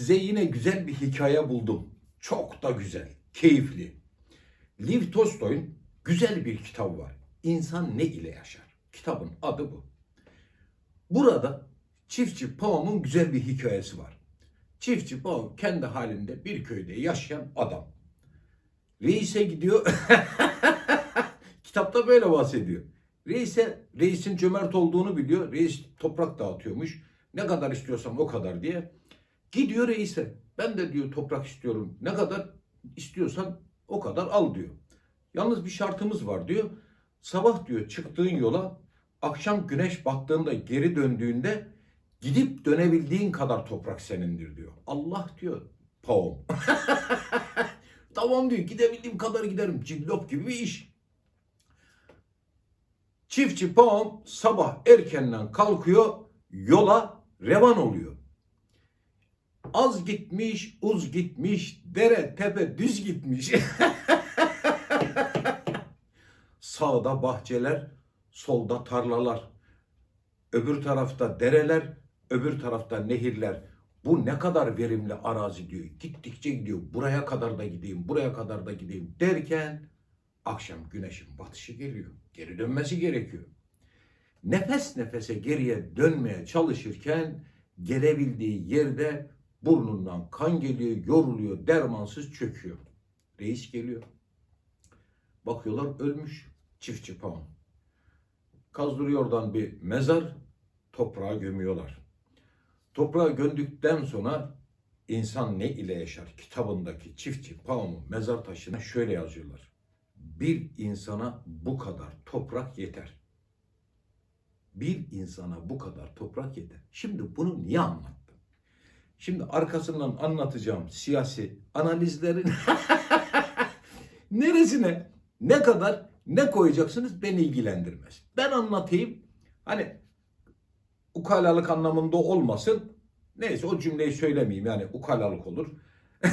Size yine güzel bir hikaye buldum. Çok da güzel, keyifli. Liv Tolstoy'un güzel bir kitabı var. İnsan ne ile yaşar? Kitabın adı bu. Burada çiftçi Pavam'ın güzel bir hikayesi var. Çiftçi Pavam kendi halinde bir köyde yaşayan adam. Reis'e gidiyor. Kitapta böyle bahsediyor. Reis'e, reisin cömert olduğunu biliyor. Reis toprak dağıtıyormuş. Ne kadar istiyorsam o kadar diye. Gidiyor reise. Ben de diyor toprak istiyorum. Ne kadar istiyorsan o kadar al diyor. Yalnız bir şartımız var diyor. Sabah diyor çıktığın yola akşam güneş battığında geri döndüğünde gidip dönebildiğin kadar toprak senindir diyor. Allah diyor Paul. tamam diyor gidebildiğim kadar giderim. Cillop gibi bir iş. Çiftçi Paul sabah erkenden kalkıyor yola revan oluyor. Az gitmiş, uz gitmiş, dere, tepe, düz gitmiş. Sağda bahçeler, solda tarlalar. Öbür tarafta dereler, öbür tarafta nehirler. Bu ne kadar verimli arazi diyor. Gittikçe gidiyor. Buraya kadar da gideyim, buraya kadar da gideyim derken akşam güneşin batışı geliyor. Geri dönmesi gerekiyor. Nefes nefese geriye dönmeye çalışırken gelebildiği yerde burnundan kan geliyor, yoruluyor, dermansız çöküyor. Reis geliyor. Bakıyorlar ölmüş çiftçi Pavan. Kazdırıyor oradan bir mezar, toprağa gömüyorlar. Toprağa gömdükten sonra insan ne ile yaşar kitabındaki çiftçi Pavan'ın mezar taşına şöyle yazıyorlar. Bir insana bu kadar toprak yeter. Bir insana bu kadar toprak yeter. Şimdi bunu niye anlattım? Şimdi arkasından anlatacağım siyasi analizlerin neresine ne kadar ne koyacaksınız beni ilgilendirmez. Ben anlatayım. Hani ukalalık anlamında olmasın. Neyse o cümleyi söylemeyeyim yani ukalalık olur.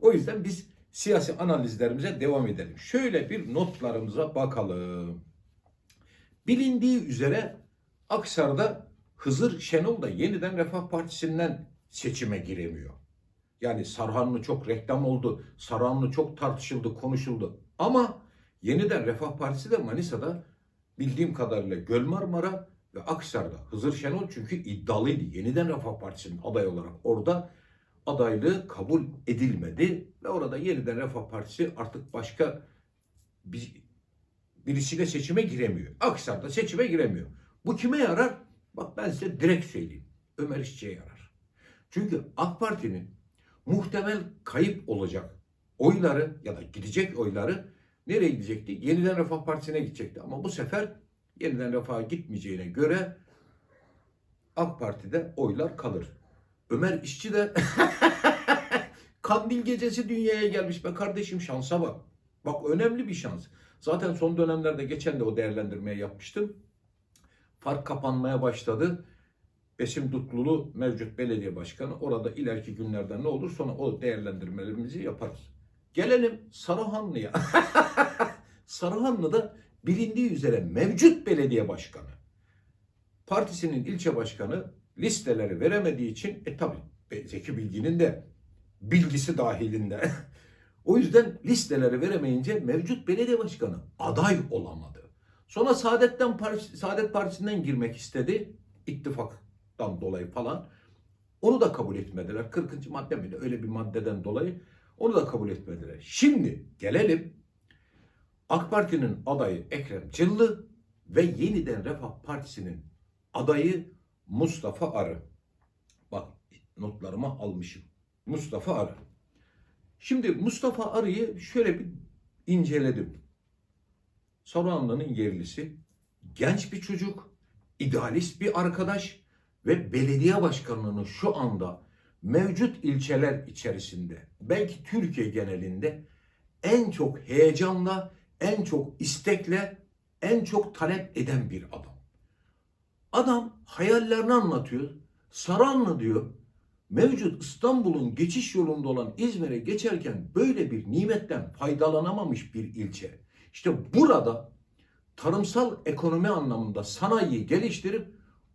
o yüzden biz siyasi analizlerimize devam edelim. Şöyle bir notlarımıza bakalım. Bilindiği üzere Aksar'da Hızır Şenol da yeniden Refah Partisi'nden seçime giremiyor. Yani Sarhanlı çok reklam oldu. Sarhanlı çok tartışıldı, konuşuldu. Ama yeniden Refah Partisi de Manisa'da bildiğim kadarıyla Göl Marmara ve Aksar'da Hızır Şenol çünkü iddialıydı. Yeniden Refah Partisi'nin aday olarak orada adaylığı kabul edilmedi ve orada yeniden Refah Partisi artık başka bir, birisiyle seçime giremiyor. Aksar'da seçime giremiyor. Bu kime yarar? Bak ben size direkt söyleyeyim. Ömer İşçi'ye yarar. Çünkü AK Parti'nin muhtemel kayıp olacak oyları ya da gidecek oyları nereye gidecekti? Yeniden Refah Partisi'ne gidecekti. Ama bu sefer yeniden Refah'a gitmeyeceğine göre AK Parti'de oylar kalır. Ömer İşçi de Kandil gecesi dünyaya gelmiş be kardeşim şansa bak. Bak önemli bir şans. Zaten son dönemlerde geçen de o değerlendirmeyi yapmıştım. Fark kapanmaya başladı. Besim Dutlulu mevcut belediye başkanı. Orada ileriki günlerde ne olur sonra o değerlendirmelerimizi yaparız. Gelelim Sarıhanlı'ya. Sarıhanlı'da bilindiği üzere mevcut belediye başkanı. Partisinin ilçe başkanı listeleri veremediği için e tabi Zeki Bilgin'in de bilgisi dahilinde. o yüzden listeleri veremeyince mevcut belediye başkanı aday olamadı. Sonra Saadet'ten Partisi, Saadet Partisi'nden girmek istedi. ittifaktan dolayı falan. Onu da kabul etmediler. 40. madde miydi? Öyle bir maddeden dolayı onu da kabul etmediler. Şimdi gelelim AK Parti'nin adayı Ekrem Cıllı ve yeniden Refah Partisi'nin adayı Mustafa Arı. Bak notlarıma almışım. Mustafa Arı. Şimdi Mustafa Arı'yı şöyle bir inceledim. Saruhanlı'nın yerlisi, genç bir çocuk, idealist bir arkadaş ve belediye başkanlığını şu anda mevcut ilçeler içerisinde, belki Türkiye genelinde en çok heyecanla, en çok istekle, en çok talep eden bir adam. Adam hayallerini anlatıyor. Saranlı diyor. Mevcut İstanbul'un geçiş yolunda olan İzmir'e geçerken böyle bir nimetten faydalanamamış bir ilçe. İşte burada tarımsal ekonomi anlamında sanayiyi geliştirip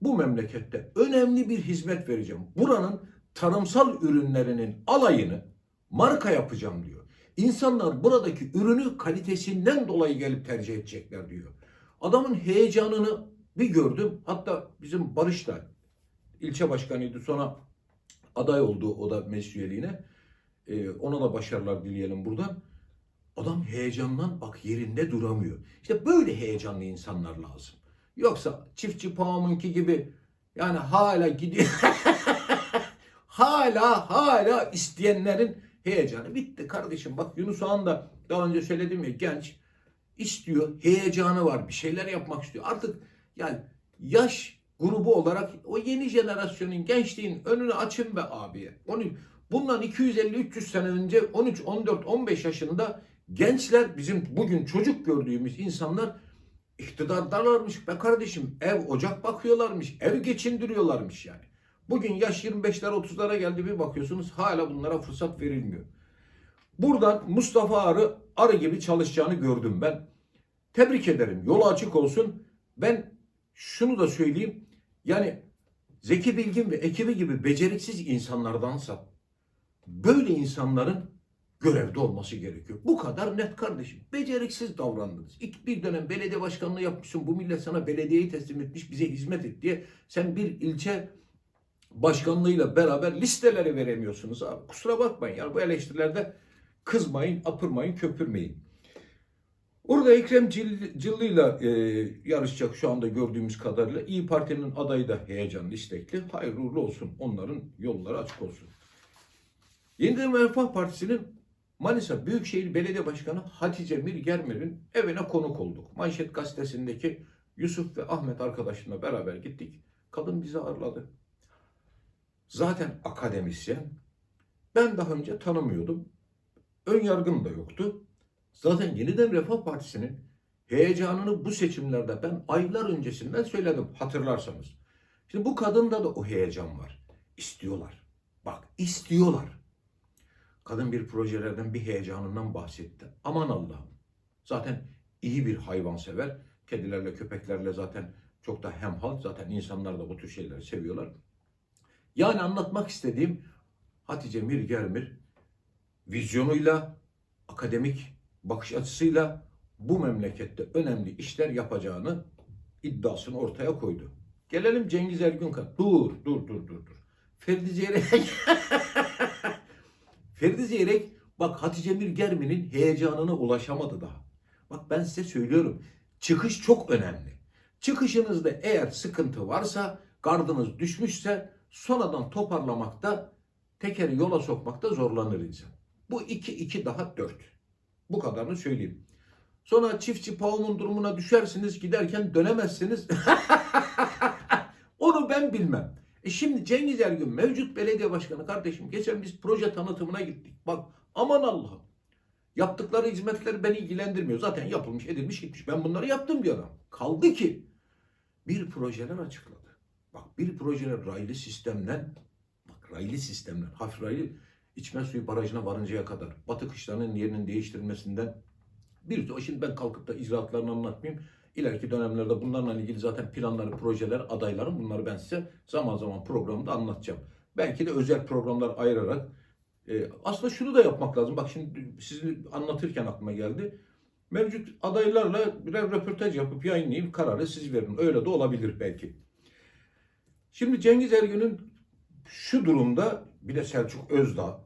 bu memlekette önemli bir hizmet vereceğim. Buranın tarımsal ürünlerinin alayını marka yapacağım diyor. İnsanlar buradaki ürünü kalitesinden dolayı gelip tercih edecekler diyor. Adamın heyecanını bir gördüm. Hatta bizim Barış da ilçe başkanıydı sonra aday oldu o da meclis üyeliğine. Ee, ona da başarılar dileyelim buradan. Adam heyecandan bak yerinde duramıyor. İşte böyle heyecanlı insanlar lazım. Yoksa çiftçi Pamuk'unki gibi yani hala gidiyor. hala hala isteyenlerin heyecanı bitti kardeşim. Bak Yunus Han da daha önce söyledim ya genç istiyor, heyecanı var, bir şeyler yapmak istiyor. Artık yani yaş grubu olarak o yeni jenerasyonun gençliğin önünü açın be abi. Onu bundan 250-300 sene önce 13, 14, 15 yaşında gençler bizim bugün çocuk gördüğümüz insanlar iktidardalarmış be kardeşim. Ev ocak bakıyorlarmış, ev geçindiriyorlarmış yani. Bugün yaş 25'ler 30'lara geldi bir bakıyorsunuz hala bunlara fırsat verilmiyor. Buradan Mustafa Arı arı gibi çalışacağını gördüm ben. Tebrik ederim. Yolu açık olsun. Ben şunu da söyleyeyim. Yani Zeki Bilgin ve ekibi gibi beceriksiz insanlardansa böyle insanların görevde olması gerekiyor. Bu kadar net kardeşim. Beceriksiz davrandınız. İlk bir dönem belediye başkanlığı yapmışsın. Bu millet sana belediyeyi teslim etmiş, bize hizmet et diye. Sen bir ilçe başkanlığıyla beraber listeleri veremiyorsunuz abi. Kusura bakmayın ya bu eleştirilerde kızmayın, apırmayın, köpürmeyin. Orada Ekrem Cil- Cilli'yle e, yarışacak şu anda gördüğümüz kadarıyla. İyi Parti'nin adayı da heyecanlı, istekli. Hayırlı olsun. Onların yolları açık olsun. Yeniden Refah Partisi'nin Manisa Büyükşehir Belediye Başkanı Hatice Mir Germer'in evine konuk olduk. Manşet gazetesindeki Yusuf ve Ahmet arkadaşımla beraber gittik. Kadın bizi ağırladı. Zaten akademisyen. Ben daha önce tanımıyordum. Ön yargım da yoktu. Zaten Yeniden Refah Partisi'nin heyecanını bu seçimlerde ben aylar öncesinden söyledim hatırlarsanız. Şimdi bu kadında da o heyecan var. İstiyorlar. Bak istiyorlar. Kadın bir projelerden bir heyecanından bahsetti. Aman Allah'ım. Zaten iyi bir hayvansever. Kedilerle köpeklerle zaten çok da hemhal. Zaten insanlar da bu tür şeyleri seviyorlar. Yani anlatmak istediğim Hatice Mir Germir vizyonuyla, akademik bakış açısıyla bu memlekette önemli işler yapacağını iddiasını ortaya koydu. Gelelim Cengiz Ergünkan. Dur, dur, dur, dur, dur. Ferdi Zeyrek. Ferdi Zeyrek bak Hatice Mir Germi'nin heyecanına ulaşamadı daha. Bak ben size söylüyorum. Çıkış çok önemli. Çıkışınızda eğer sıkıntı varsa, gardınız düşmüşse sonradan toparlamakta, tekeri yola sokmakta zorlanır insan. Bu 2 2 daha 4. Bu kadarını söyleyeyim. Sonra çiftçi pavumun durumuna düşersiniz giderken dönemezsiniz. Onu ben bilmem. E şimdi Cengiz Ergün mevcut belediye başkanı kardeşim geçen biz proje tanıtımına gittik. Bak aman Allah'ım. Yaptıkları hizmetleri beni ilgilendirmiyor. Zaten yapılmış edilmiş gitmiş. Ben bunları yaptım diyor adam. Kaldı ki bir projeler açıkladı. Bak bir projeler raylı sistemden bak raylı sistemden hafif raylı içme suyu barajına varıncaya kadar batı kışlarının yerinin değiştirilmesinden bir o şimdi ben kalkıp da icraatlarını anlatmayayım. İleriki dönemlerde bunlarla ilgili zaten planları, projeler, adayların bunları ben size zaman zaman programda anlatacağım. Belki de özel programlar ayırarak e, aslında şunu da yapmak lazım. Bak şimdi sizin anlatırken aklıma geldi. Mevcut adaylarla birer röportaj yapıp yayınlayıp kararı siz verin. Öyle de olabilir belki. Şimdi Cengiz Ergün'ün şu durumda bir de Selçuk Özdağ,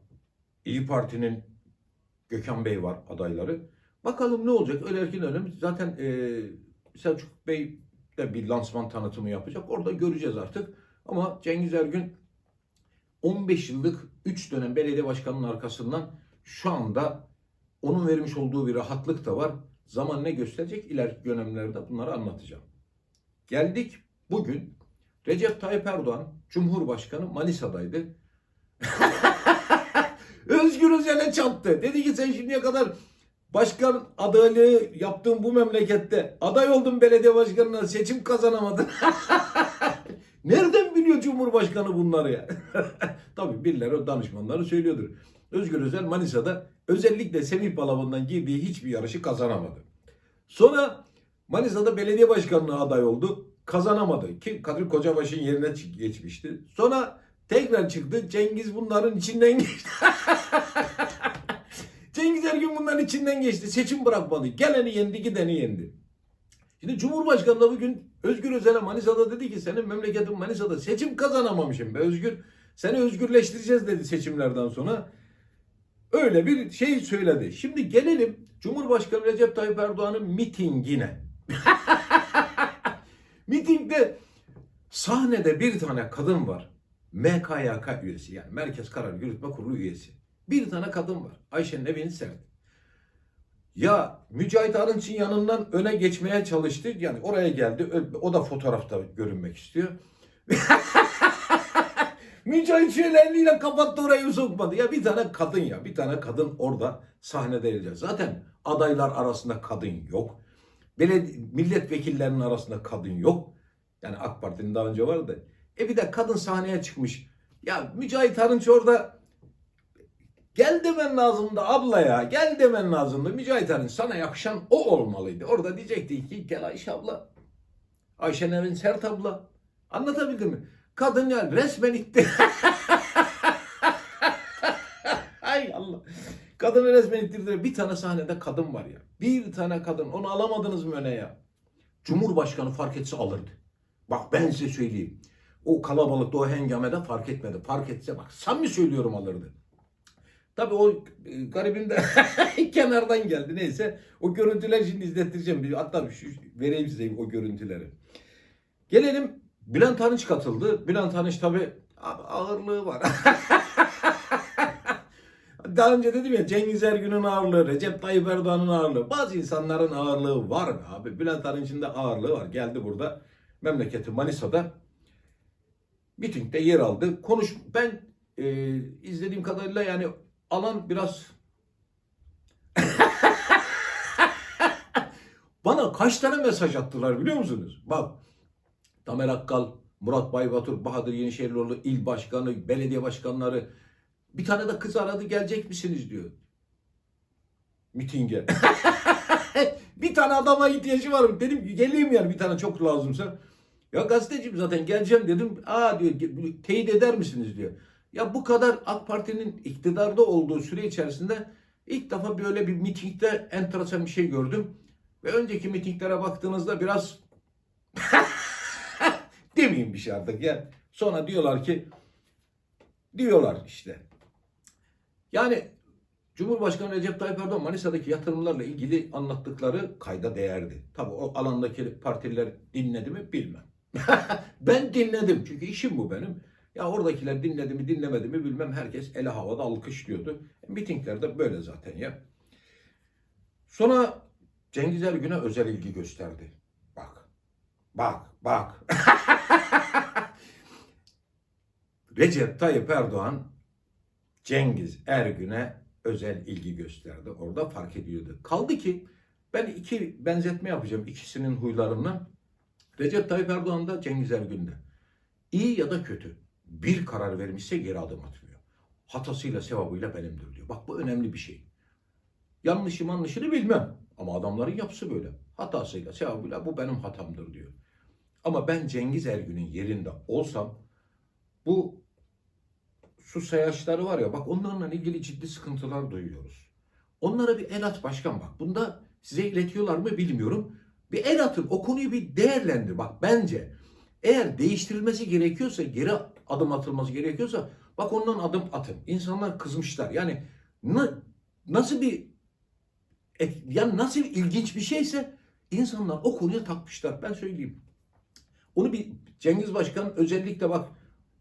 İyi Parti'nin Gökhan Bey var adayları. Bakalım ne olacak? Öyle erken dönem zaten e, Selçuk Bey de bir lansman tanıtımı yapacak. Orada göreceğiz artık. Ama Cengiz Ergün 15 yıllık 3 dönem belediye başkanının arkasından şu anda onun vermiş olduğu bir rahatlık da var. Zaman ne gösterecek? İleriki dönemlerde bunları anlatacağım. Geldik bugün Recep Tayyip Erdoğan Cumhurbaşkanı Manisa'daydı. Özgür Özel'e çattı. Dedi ki sen şimdiye kadar başkan adaylığı yaptığın bu memlekette aday oldun belediye başkanına seçim kazanamadın. Nereden biliyor Cumhurbaşkanı bunları ya? Tabii birileri danışmanları söylüyordur. Özgür Özel Manisa'da özellikle Semih Balaban'dan girdiği hiçbir yarışı kazanamadı. Sonra Manisa'da belediye başkanlığı aday oldu. kazanamadı ki Kadir Kocabaş'ın yerine geçmişti. Sonra tekrar çıktı. Cengiz bunların içinden geçti. Cengiz Ergün bunların içinden geçti. Seçim bırakmadı. Geleni yendi, gideni yendi. Şimdi Cumhurbaşkanı da bugün Özgür Özel'e Manisa'da dedi ki senin memleketin Manisa'da seçim kazanamamışım be Özgür. Seni özgürleştireceğiz dedi seçimlerden sonra. Öyle bir şey söyledi. Şimdi gelelim Cumhurbaşkanı Recep Tayyip Erdoğan'ın mitingine. Mitingde sahnede bir tane kadın var. MKYK üyesi yani Merkez Karar Yürütme Kurulu üyesi. Bir tane kadın var. Ayşe Nevin Sert. Ya Mücahit Arınç'ın yanından öne geçmeye çalıştı. Yani oraya geldi. O da fotoğrafta görünmek istiyor. Mücahit şöyle eliyle kapattı orayı sokmadı. Ya bir tane kadın ya. Bir tane kadın orada sahnede gelecek. Zaten adaylar arasında kadın yok. Belediye, milletvekillerinin arasında kadın yok. Yani AK Parti'nin daha önce vardı. E bir de kadın sahneye çıkmış. Ya Mücahit Arınç orada gel demen lazımdı abla ya. Gel demen lazımdı. Mücahit Arınç sana yakışan o olmalıydı. Orada diyecekti ki gel Ayşe abla. Ayşe Nevin Sert abla. Anlatabildim mi? Kadın ya resmen itti. Ay Allah. Kadını resmen ittirdiler. Bir tane sahnede kadın var ya. Bir tane kadın. Onu alamadınız mı öne ya? Cumhurbaşkanı fark etse alırdı. Bak ben size söyleyeyim. O kalabalıkta o hengamede fark etmedi. Fark etse bak samimi söylüyorum alırdı. Tabii o e, garibim de kenardan geldi. Neyse o görüntüler şimdi izlettireceğim. Hatta şu, vereyim size o görüntüleri. Gelelim Bülent Arınç katıldı. Bülent Arınç tabii abi ağırlığı var. Daha önce dedim ya Cengiz Ergün'ün ağırlığı, Recep Tayyip Erdoğan'ın ağırlığı. Bazı insanların ağırlığı var mı abi? Bülent Arınç'ın da ağırlığı var. Geldi burada memleketi Manisa'da mitingde yer aldı. Konuş ben e, izlediğim kadarıyla yani alan biraz bana kaç tane mesaj attılar biliyor musunuz? Bak Tamer Akkal, Murat Baybatur, Bahadır Yenişehirlioğlu, il başkanı, belediye başkanları bir tane de kız aradı gelecek misiniz diyor. Mitinge. bir tane adama ihtiyacı var. Dedim ki geleyim yani bir tane çok lazımsa. Ya gazeteciyim zaten geleceğim dedim. Aa diyor "ge- teyit eder misiniz diyor. Ya bu kadar AK Parti'nin iktidarda olduğu süre içerisinde ilk defa böyle bir mitingde enteresan bir şey gördüm. Ve önceki mitinglere baktığınızda biraz demeyeyim bir şey artık ya. Sonra diyorlar ki diyorlar işte. Yani Cumhurbaşkanı Recep Tayyip Erdoğan Manisa'daki yatırımlarla ilgili anlattıkları kayda değerdi. Tabii o alandaki partiler dinledi mi bilmem. ben dinledim çünkü işim bu benim. Ya oradakiler dinledi mi dinlemedi mi bilmem herkes ele havada alkışlıyordu. Mitinglerde böyle zaten ya. Sonra Cengiz Ergün'e özel ilgi gösterdi. Bak, bak, bak. Recep Tayyip Erdoğan Cengiz Ergün'e özel ilgi gösterdi. Orada fark ediyordu. Kaldı ki ben iki benzetme yapacağım ikisinin huylarından. Recep Tayyip Erdoğan da Cengiz Ergün'de. İyi ya da kötü bir karar vermişse geri adım atmıyor. Hatasıyla sevabıyla benimdir diyor. Bak bu önemli bir şey. Yanlışı manlışını bilmem. Ama adamların yapısı böyle. Hatasıyla sevabıyla bu benim hatamdır diyor. Ama ben Cengiz Ergün'ün yerinde olsam bu su sayaçları var ya bak onlarla ilgili ciddi sıkıntılar duyuyoruz. Onlara bir el at başkan bak. Bunda size iletiyorlar mı bilmiyorum. Bir el atın o konuyu bir değerlendir. Bak bence eğer değiştirilmesi gerekiyorsa geri adım atılması gerekiyorsa bak ondan adım atın. İnsanlar kızmışlar. Yani na- nasıl bir et, yani nasıl ilginç bir şeyse insanlar o konuya takmışlar. Ben söyleyeyim. Onu bir Cengiz Başkan özellikle bak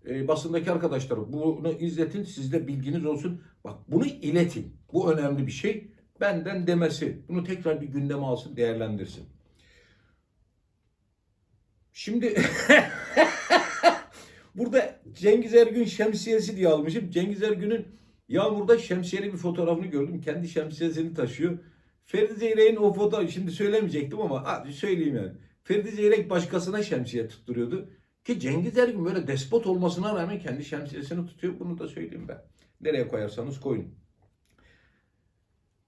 e, basındaki arkadaşlar bunu izletin sizde bilginiz olsun. Bak bunu iletin. Bu önemli bir şey. Benden demesi. Bunu tekrar bir gündeme alsın değerlendirsin. Şimdi burada Cengiz Ergün şemsiyesi diye almışım. Cengiz Ergün'ün yağmurda şemsiyeli bir fotoğrafını gördüm. Kendi şemsiyesini taşıyor. Ferdi Zeyrek'in o fotoğrafı şimdi söylemeyecektim ama hadi söyleyeyim yani. Ferdi Zeyrek başkasına şemsiye tutturuyordu. Ki Cengiz Ergün böyle despot olmasına rağmen kendi şemsiyesini tutuyor. Bunu da söyleyeyim ben. Nereye koyarsanız koyun.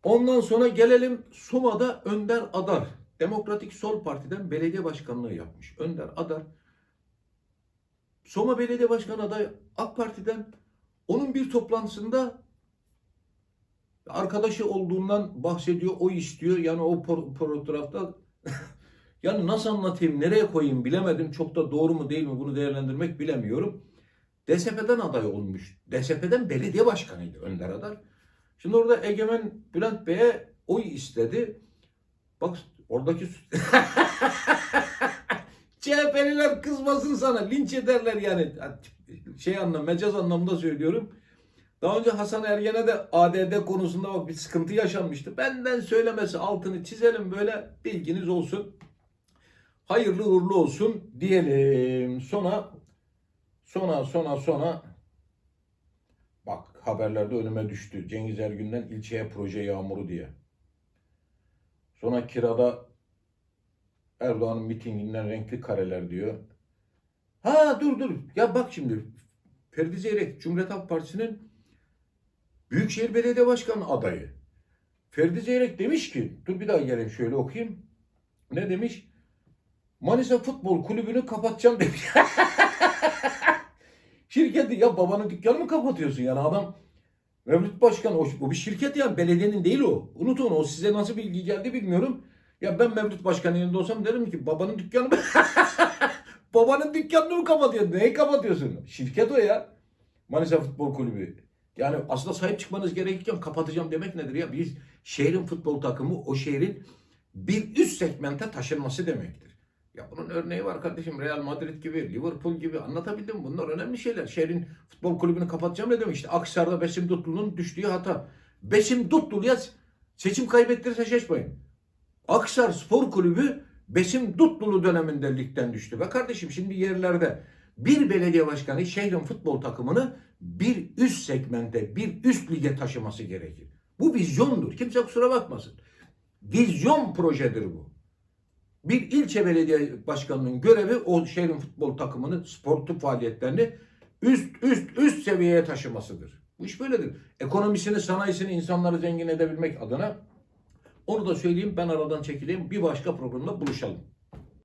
Ondan sonra gelelim Suma'da Önder Adar. Demokratik Sol Parti'den belediye başkanlığı yapmış. Önder Adar. Soma Belediye Başkanı adayı AK Parti'den onun bir toplantısında arkadaşı olduğundan bahsediyor, o istiyor. Yani o fotoğrafta yani nasıl anlatayım, nereye koyayım bilemedim. Çok da doğru mu değil mi bunu değerlendirmek bilemiyorum. DSP'den aday olmuş. DSP'den belediye başkanıydı Önder Adar. Şimdi orada Egemen Bülent Bey'e oy istedi. Bak oradaki CHP'liler kızmasın sana. Linç ederler yani. Şey anlam, mecaz anlamda söylüyorum. Daha önce Hasan Ergen'e de ADD konusunda bak bir sıkıntı yaşanmıştı. Benden söylemesi altını çizelim böyle bilginiz olsun. Hayırlı uğurlu olsun diyelim. Sonra sonra sonra sonra bak haberlerde önüme düştü. Cengiz Ergün'den ilçeye proje yağmuru diye. Sonra kirada Erdoğan'ın mitinginden renkli kareler diyor. Ha dur dur. Ya bak şimdi Ferdi Zeyrek Cumhuriyet Halk Partisi'nin Büyükşehir Belediye Başkanı adayı. Ferdi Zeyrek demiş ki, dur bir daha gelin şöyle okuyayım. Ne demiş? Manisa Futbol Kulübü'nü kapatacağım demiş. Şirketi ya babanın dükkanı mı kapatıyorsun yani adam Mevlüt Başkan o, o bir şirket yani belediyenin değil o. Unutun o size nasıl bilgi geldi bilmiyorum. Ya ben Mevlüt Başkan'ın yerinde olsam derim ki babanın dükkanı mı? babanın dükkanını mı kapatıyorsun? Neyi kapatıyorsun? Şirket o ya. Manisa Futbol Kulübü. Yani aslında sahip çıkmanız gerekirken kapatacağım demek nedir ya? Biz şehrin futbol takımı o şehrin bir üst segmente taşınması demektir. Ya bunun örneği var kardeşim. Real Madrid gibi, Liverpool gibi anlatabildim? Bunlar önemli şeyler. Şehrin futbol kulübünü kapatacağım ne demek? İşte Aksar'da Besim Dutlu'nun düştüğü hata. Besim Dutlu'ya seçim kaybettirirse şaşmayın. Aksar Spor Kulübü Besim Dutlulu döneminde ligden düştü. Ve kardeşim şimdi yerlerde bir belediye başkanı şehrin futbol takımını bir üst segmente, bir üst lige taşıması gerekir. Bu vizyondur. Kimse kusura bakmasın. Vizyon projedir bu. Bir ilçe belediye başkanının görevi o şehrin futbol takımını, sportif faaliyetlerini üst üst üst seviyeye taşımasıdır. Bu iş böyledir. Ekonomisini, sanayisini, insanları zengin edebilmek adına onu da söyleyeyim ben aradan çekileyim bir başka programda buluşalım.